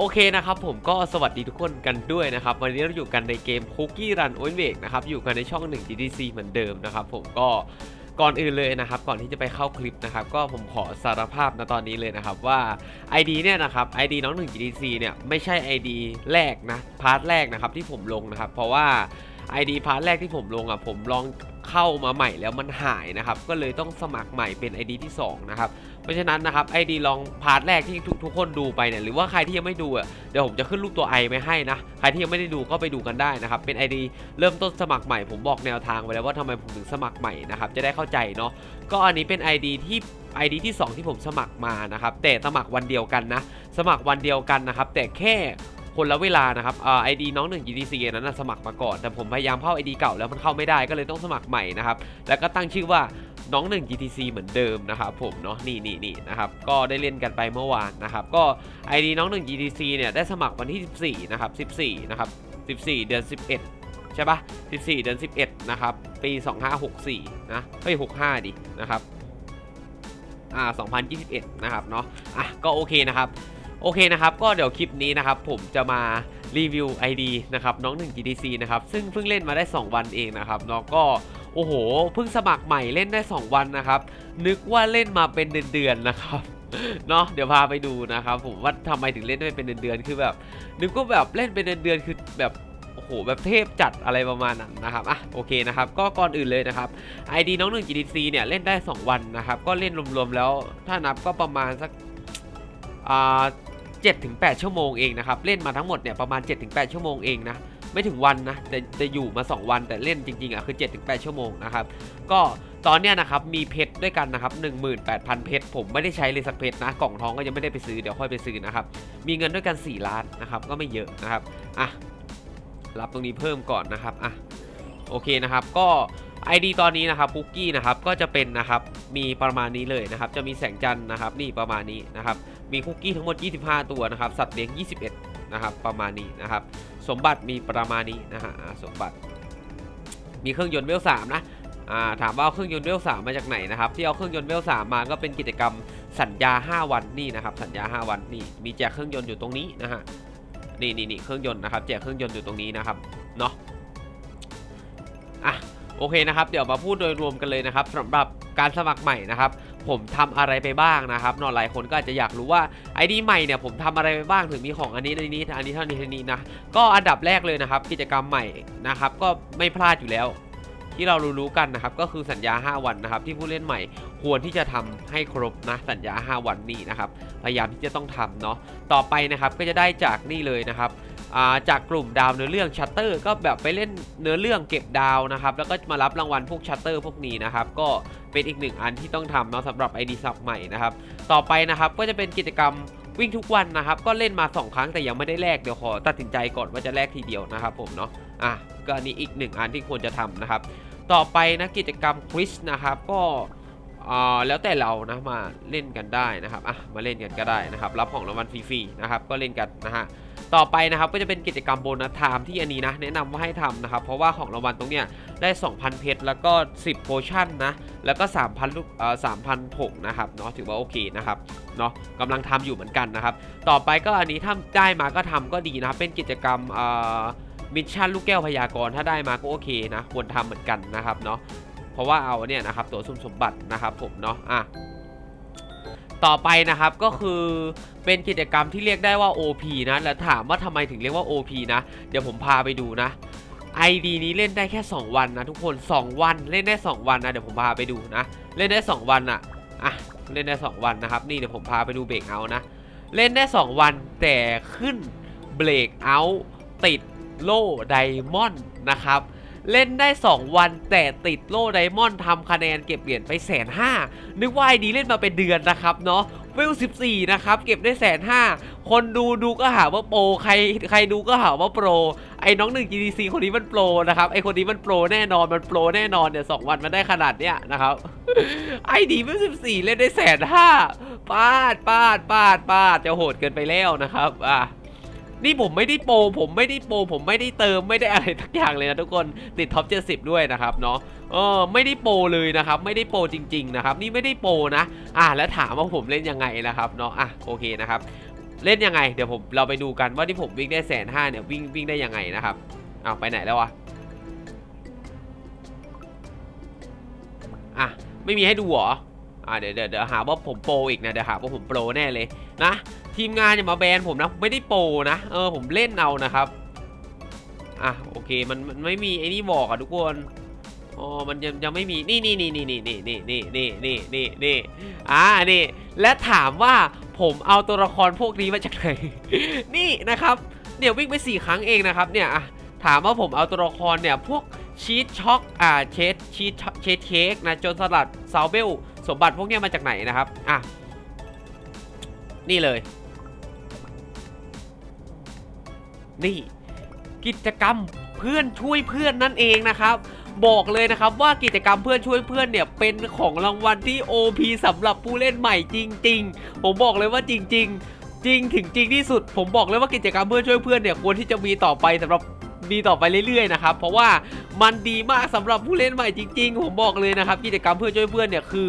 โอเคนะครับผมก็สวัสดีทุกคนกันด้วยนะครับ วันนี้เราอยู่กันในเกม Cookie Run o w n w a k นะครับ อยู่กันในช่อง 1 GDC เหมือนเดิมนะครับ ผมก็ก่อนอื่นเลยนะครับ ก่อนที่จะไปเข้าคลิปนะครับ ก็ผมขอสารภาพนะตอนนี้เลยนะครับว่า ID เนี่ยนะครับ ID น้อง1 GDC เนี่ยไม่ใช่ ID แรกนะพาร์ทแรกนะครับที่ผมลงนะครับ เพราะว่า ID พาร์ทแรกที่ผมลงอะผมลองเข้ามาใหม่แล้วมันหายนะครับ ก็เลยต้องสมัครใหม่เป็น ID ที่สองนะครับ ราะฉะนั้นนะครับ ID ลองพาร์ทแรกที่ทุกทุกคนดูไปเนี่ยหรือว่าใครที่ยังไม่ดูอะเดี๋ยวผมจะขึ้นรูปตัว I ไว้ให้นะใครที่ยังไม่ได้ดูก็ไปดูกันได้นะครับเป็น ID เริ่มต้นสมัครใหม่ผมบอกแนวทางไว้แล้วว่าทำไมผมถึงสมัครใหม่นะครับจะได้เข้าใจเนาะก็อันนี้เป็น ID ที่ ID ที่ 2 ที่ผมสมัครมานะครับแต่สมัครวันเดียวกันนะ สมัครวันเดียวกันนะครับแต่แค่คนละเวลานะครับไอ่า ID น้อง1 GTC นั้นนะสมัครมาก่อน แต่ผมพยายามเข้า ID เก่าแล้วมันเข้าไม่ได้ก็เลยต้องสมัครใหม่นะครับ แล้วก็ตั้งชื่อว่า น้อง1 GTC เหมือนเดิมนะครับผมเนาะนี่นี่นี่นะครับก็ได้เล่นกันไปเมื่อวานนะครับก็ ID น้อง1 GTC เนี่ยได้สมัครวันที่ 14นะครับ14นะครับ14 เดือน 11 ใช่ปะ14 เดือน 11นะครับปี 2564นะเฮ้ย65 ดินะครับอ่า2021นะครับเนาะอะก็โอเคนะครับโอเคนะครับ ก็เดี๋ยวคลิปนี้นะครับ ผมจะมารีวิว ID นะครับน้อง1 GDC นะครับ ซึ่งเพิ่งเล่นมาได้ 2 วันเองนะครับเนาะก็ โอ้โห เพิ่งสมัครใหม่เล่นได้ 2 วันนะครับ นึกว่าเล่นมาเป็นเดือนๆนะครับเนาะเดี๋ยวพาไปดูนะครับผมว่าทำไมถึงเล่นได้เป็นเดือนๆคือแบบ นึกว่าแบบเล่นเป็นเดือนๆคือแบบโอ้โหแบบเทพจัดอะไรประมาณนั้นนะครับอะโอเคนะครับก็ก่อนอื่นเลยนะครับ ID น้อง1 GDC เนี่ยเล่นได้ 2 วันนะครับ ก็เล่นรวมๆแล้วถ้านับก็ประมาณสักอ่า7ถึง8ชั่วโมงเองนะครับ เล่นมาทั้งหมดเนี่ยประมาณ7ถึง8ชั่วโมงเองนะ ไม่ถึงวันนะแต่จะอยู่มา 2 วันแต่เล่นจริงๆอะคือ7ถึง8ชั่วโมงนะครับก็ตอนเนี้ยนะครับมีเพชรด้วยกันนะครับ18,000 เพชรผมไม่ได้ใช้เลยสักเพชรนะกล่องทองก็ยังไม่ได้ไปซื้อเดี๋ยวค่อยไปซื้อนะครับมีเงินด้วยกัน 4 ล้านนะครับก็ไม่เยอะนะครับอะรับตรงนี้เพิ่มก่อนนะครับอะโอเคนะครับก็ ID ตอนนี้นะครับคุกกี้นะครับก็จะเป็นนะครับมีประมาณนี้เลยนะครับจะมีแสงจันทร์นะครับนี่ประมาณนี้นะครับมีคุกกี้ทั้งหมด 25 ตัวนะครับสัตว์เลี้ยง 21 นะครับประมาณนี้นะครับ สมบัติมีประมาณนี้นะฮะสมบัติ มีเครื่องยนต์เวลสามนะถามว่าเอาเครื่องยนต์เวลสามมาจากไหนนะครับที่เอาเครื่องยนต์เวลสามมาก็เป็นกิจกรรมสัญญา 5 วันนี่นะครับสัญญา 5 วันนี่มีแจกเครื่องยนต์อยู่ตรงนี้นะฮะนี่นี่นี่เครื่องยนต์นะครับแจกเครื่องยนต์อยู่ตรงนี้นะครับเนาะอะโอเคนะครับ เดี๋ยวมาพูดโดยรวมกันเลยนะครับสำหรับการสมัครใหม่นะครับ ผมทำอะไรไปบ้างนะครับนอะหลายคนก็อาจจะอยากรู้ว่า ID ใหม่เนี่ยผมทำอะไรไปบ้างถึงมีของอันนี้อันนี้อันนี้เท่านี้เท่านี้นะก็อันดับแรกเลยนะครับ กิจกรรมใหม่นะครับก็ไม่พลาดอยู่แล้วที่เรารู้ๆกันนะครับก็คือสัญญา 5 วันนะครับที่ผู้เล่นใหม่ควรที่จะทำให้ครบนะสัญญา 5 วันนี้นะครับพยายามที่จะต้องทำเนาะต่อไปนะครับก็จะได้จากนี่เลยนะครับ จากกลุ่มดาวเนื้อเรื่องชัตเตอร์ก็แบบไปเล่นเนื้อเรื่องเก็บดาวนะครับ แล้วก็มารับรางวัลพวกชัตเตอร์พวกนี้นะครับ ก็เป็นอีกหนึ่งอันที่ต้องทำเนาะสำหรับ ID สับใหม่นะครับ ต่อไปนะครับก็จะเป็นกิจกรรมวิ่งทุกวันนะครับ ก็เล่นมา 2 ครั้งแต่ยังไม่ได้แลกเดี๋ยวขอตัดสินใจก่อนว่าจะแลกทีเดียวนะครับผมเนาะอะก็อันนี้อีกหนึ่งอันที่ควรจะทำนะครับ ต่อไปนะกิจกรรมควิสนะครับก็ อ่าแล้วแต่เรานะมาเล่นกันได้นะครับอะมาเล่นกันก็ได้นะครับ รับของรางวัลฟรีๆนะครับ ก็เล่นกันนะฮะต่อไปนะครับก็จะเป็นกิจกรรมโบนัสไทม์ที่อันนี้นะแนะนำว่าให้ทำนะครับ เพราะว่าของรางวัลตรงเนี้ยได้ 2,000 เพชรแล้วก็ 10โพชั่นนะแล้วก็ 3,000ลูกเอ่อ3,000ผงนะครับเนาะถือว่าโอเคนะครับเนาะกำลังทำอยู่เหมือนกันนะครับ ต่อไปก็อันนี้ถ้าได้มาก็ทำก็ดีนะครับ เป็นกิจกรรมเอ่อมิชชั่นลูกแก้วพยากรณ์ถ้าได้มาก็โอเคนะควรทำเหมือนกันนะครับเนาะ เพราะว่าเอาเนี่ยนะครับตัวสุ่มสมบัตินะครับผมเนาะอะต่อไปนะครับก็คือเป็นกิจกรรมที่เรียกได้ว่า OP นะแล้วถามว่าทำไมถึงเรียกว่า OP นะเดี๋ยวผมพาไปดูนะ ID นี้เล่นได้แค่ 2 วันนะทุกคน 2 วันเล่นได้ 2 วันนะเดี๋ยวผมพาไปดูนะ เล่นได้ 2 วันอะอะเล่นได้ 2 วันนะครับ นี่เดี๋ยวผมพาไปดูเบรกเอานะ เล่นได้ 2 วันแต่ขึ้นเบรกเอาติดโล่ไดมอนด์นะครับ เล่นได้ 2 วันแต่ติดโล่ไดมอนด์ทำคะแนนเก็บเหรียญไปแสนห้านึกว่าไอดีเล่นมาเป็นเดือนนะครับเนาะเวล14 นะครับ เก็บได้แสนห้าคนดูดูก็หาว่าโปรใครใครดูก็หาว่าโปร ไอ้น้องหนึ่ง GDC คนนี้มันโปรนะครับ ไอ้คนนี้มันโปรแน่นอนมันโปรแน่นอนเนี่ยสองวันมันได้ขนาดเนี้ยนะครับ ไอดีเวล14 เล่นได้แสนห้าปาดปาดปาดปาดจะโหดเกินไปแล้วนะครับอะ นี่ผมไม่ได้โปรผมไม่ได้โปรผมไม่ได้เติมไม่ได้อะไรทักอย่างเลยนะทุกคนติดท็อป70 ด้วยนะครับเนาะเออไม่ได้โปรเลยนะครับไม่ได้โปรจริงๆนะครับนี่ไม่ได้โปรนะ อะแล้วถามว่าผมเล่นยังไงนะครับเนาะอะโอเคนะครับเล่นยังไงเดี๋ยวผมเราไปดูกันว่าที่ผมวิ่งได้แสนห้าเนี่ยวิ่งวิ่งได้ยังไงนะครับเอาไปไหนแล้ววะอะไม่มีให้ดูหรออะเดี๋ยวเดี๋ยวหาว่าผมโปรอีกนะเดี๋ยวหาว่าผมโปรแน่เลยนะ ทีมงานอย่ามาแบนผมนะไม่ได้โปรนะเออผมเล่นเอานะครับอะโอเคมันมันไม่มีไอ้นี่บอกอะทุกคนอ๋อมันยังยังไม่มีนี่นี่นี่นี่นี่นี่นี่นี่นี่นี่นี่นี่อ่านี่และถามว่าผมเอาตัวละครพวกนี้มาจากไหน นี่นะครับเนี่ยวิ่งไปสี่ครั้งเองนะครับเนี่ยอะถามว่าผมเอาตัวละครเนี่ยพวกชีสช็อกอ่าเชสชีสเชสเค้กนะจนสลัดซาวเบลสมบัติพวกเนี้ยมาจากไหนนะครับอะ นี่เลย นี่กิจกรรมเพื่อนช่วยเพื่อนนั่นเองนะครับ บอกเลยนะครับว่ากิจกรรมเพื่อนช่วยเพื่อนเนี่ยเป็นของรางวัลที่ OP สำหรับผู้เล่นใหม่จริง ๆ ผมบอกเลยว่าจริง ๆ จริงถึงจริงที่สุด ผมบอกเลยว่ากิจกรรมเพื่อนช่วยเพื่อนเนี่ยควรที่จะมีต่อไปสำหรับมีต่อไปเรื่อยๆนะครับ เพราะว่ามันดีมากสำหรับผู้เล่นใหม่จริง ๆ ผมบอกเลยนะครับ กิจกรรมเพื่อนช่วยเพื่อนเนี่ยคือ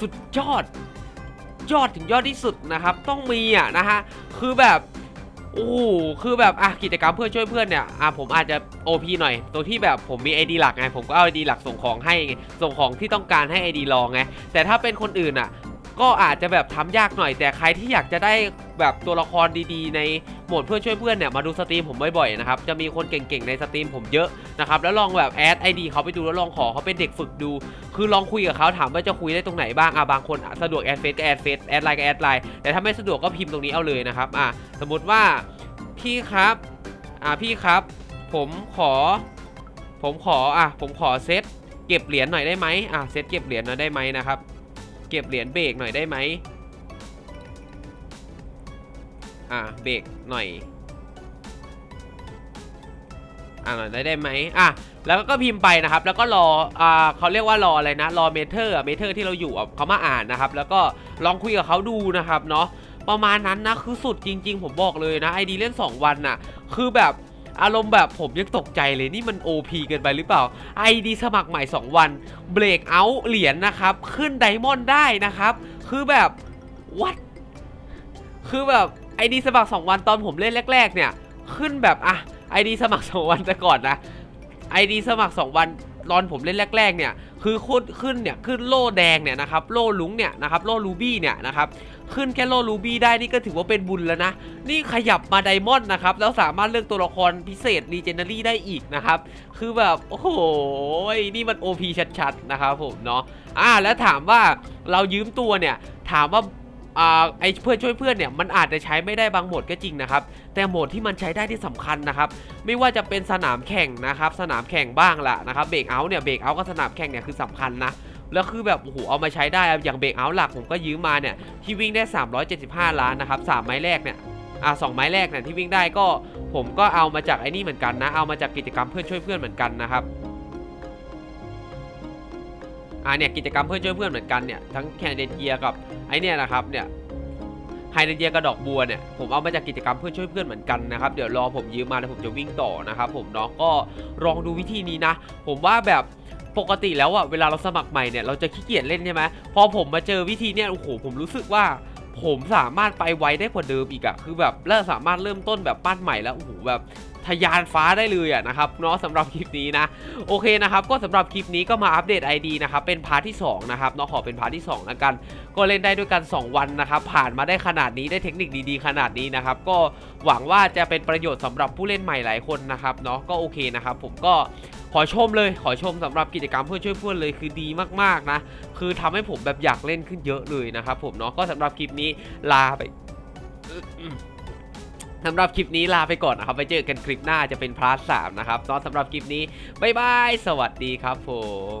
สุดยอด ยอดถึงยอดที่สุดนะครับ ต้องมีอะนะฮะคือแบบโอ้โหคือแบบอะกิจกรรมเพื่อช่วยเพื่อนเนี่ยอะผมอาจจะ OP หน่อยตรงที่แบบผมมี ID หลักไงผมก็เอา ID หลักส่งของให้ไงส่งของที่ต้องการให้ ID รองไงแต่ถ้าเป็นคนอื่นอะ ก็อาจจะแบบทำยากหน่อย แต่ใครที่อยากจะได้แบบตัวละครดีๆ ในโหมดเพื่อนช่วยเพื่อนเนี่ยมาดูสตรีมผมบ่อยๆนะครับจะมีคนเก่งๆในสตรีมผมเยอะนะครับแล้วลองแบบแอด ID เขาไปดูแล้วลองขอเขาเป็นเด็กฝึกดู คือลองคุยกับเขาถามว่าจะคุยได้ตรงไหนบ้างอะบางคนสะดวกแอดเฟซก็แอดเฟซแอดไลน์ก็แอดไลน์แต่ถ้าไม่สะดวกก็พิมพ์ตรงนี้เอาเลยนะครับอะสมมติว่าพี่ครับอ่าพี่ครับ ผมขอ ผมขออะผมขอเซตเก็บเหรียญหน่อยได้ไหมอะเซตเก็บเหรียญหน่อยได้ไหมนะครับ เก็บเหรียญเบรกหน่อยได้ไหมอะเบรกหน่อยอ่าหน่อยได้ได้ไหมอะแล้วก็พิมพ์ไปนะครับ แล้วก็รออ่าเขาเรียกว่ารออะไรนะ รอเมเทอร์เมเทอร์ที่เราอยู่เขามาอ่านนะครับ แล้วก็ลองคุยกับเขาดูนะครับเนาะประมาณนั้นนะคือสุดจริง ๆ ผมบอกเลยนะไอดีเล่น 2 วันน่ะ คือแบบ อารมณ์แบบผมยังตกใจเลยนี่มัน OP เกินไปหรือเปล่า ID สมัครใหม่ 2 วันเบรกเอาเหรียญนะครับ ขึ้นไดมอนด์ได้นะครับ คือแบบ what คือแบบ ID สมัคร 2 วันตอนผมเล่นแรก ๆ เนี่ย ขึ้นแบบอะ ID สมัคร 2 วันแต่ก่อนนะ ID สมัคร 2 วันตอนผมเล่นแรก ๆ เนี่ย คือขึ้นขึ้นเนี่ยขึ้นโล่แดงเนี่ยนะครับโล่ลุงเนี่ยนะครับโล่ลูบี้เนี่ยนะครับขึ้นแค่โลลูบี้ได้นี่ก็ถือว่าเป็นบุญแล้วนะ นี่ขยับมาไดมอนด์นะครับแล้วสามารถเลือกตัวละครพิเศษรีเจนเนอรีได้อีกนะครับคือแบบโอ้โหนี่มัน OP ชัดๆนะครับผมเนาะอ่าแล้วถามว่าเรายืมตัวเนี่ยถามว่า อไอเพื่อนช่วยเพื่อนเนี่ยมันอาจจะใช้ไม่ได้บางโหมดก็จริงนะครับ แต่โหมดที่มันใช้ได้ที่สำคัญนะครับ ไม่ว่าจะเป็นสนามแข่งนะครับ สนามแข่งบ้างละนะครับเบรกเอาท์เนี่ยเบรกเอาท์กับสนามแข่งเนี่ยคือสำคัญนะแล้วคือแบบโอ้โหเอามาใช้ได้อะอย่างเบรกเอาท์หลักผมก็ยืมมาเนี่ยที่วิ่งได้ 375 ล้านนะครับ3ไม้แรกเนี่ยอ่าสองไม้แรกเนี่ยที่วิ่งได้ก็ผมก็เอามาจากไอ้นี่เหมือนกันนะ เอามาจากกิจกรรมเพื่อนช่วยเพื่อนเหมือนกันนะครับ อ่าเนี่ยกิจกรรมเพื่อช่วยเพื่อนเหมือนกันเนี่ยทั้งแคนเดนเกียกับไอเนี่ยนะครับเนี่ยไฮเดนเยียกับดอกบัวเนี่ยผมเอามาจากกิจกรรมเพื่อช่วยเพื่อนเหมือนกันนะครับเดี๋ยวรอผมยืมมาแล้วผมจะวิ่งต่อนะครับผมเนาะก็ลองดูวิธีนี้นะ ผมว่าแบบปกติแล้วอะเวลาเราสมัครใหม่เนี่ยเราจะขี้เกียจเล่นใช่ไหมพอผมมาเจอวิธีเนี่ยโอ้โหผมรู้สึกว่าผมสามารถไปไวได้กว่าเดิมอีกอะคือแบบแล้วสามารถเริ่มต้นแบบปั้นใหม่แล้วโอ้โหแบบ ทะยานฟ้าได้เลยอะนะครับเนาะสำหรับคลิปนี้นะโอเคนะครับก็สำหรับคลิปนี้ก็มาอัปเดต ID นะครับเป็นพาร์ทที่2นะครับเนาะขอเป็นพาร์ทที่2แล้วกัน ก็เล่นได้ด้วยกัน 2 วันนะครับผ่านมาได้ขนาดนี้ได้เทคนิคดีๆ ขนาดนี้นะครับก็หวังว่าจะเป็นประโยชน์สำหรับผู้เล่นใหม่หลายคนนะครับเนาะก็โอเคนะครับผมก็ขอชมเลยขอชมสำหรับกิจกรรมเพื่อช่วยเพื่อนเลยคือดีมากๆนะ คือทำให้ผมแบบอยากเล่นขึ้นเยอะเลยนะครับผมเนาะก็สำหรับคลิปนี้ลาไป สำหรับคลิปนี้ลาไปก่อนนะครับ ไปเจอกันคลิปหน้าจะเป็นพาร์ทสามนะครับตอนสำหรับคลิปนี้บ๊ายบาย สวัสดีครับผม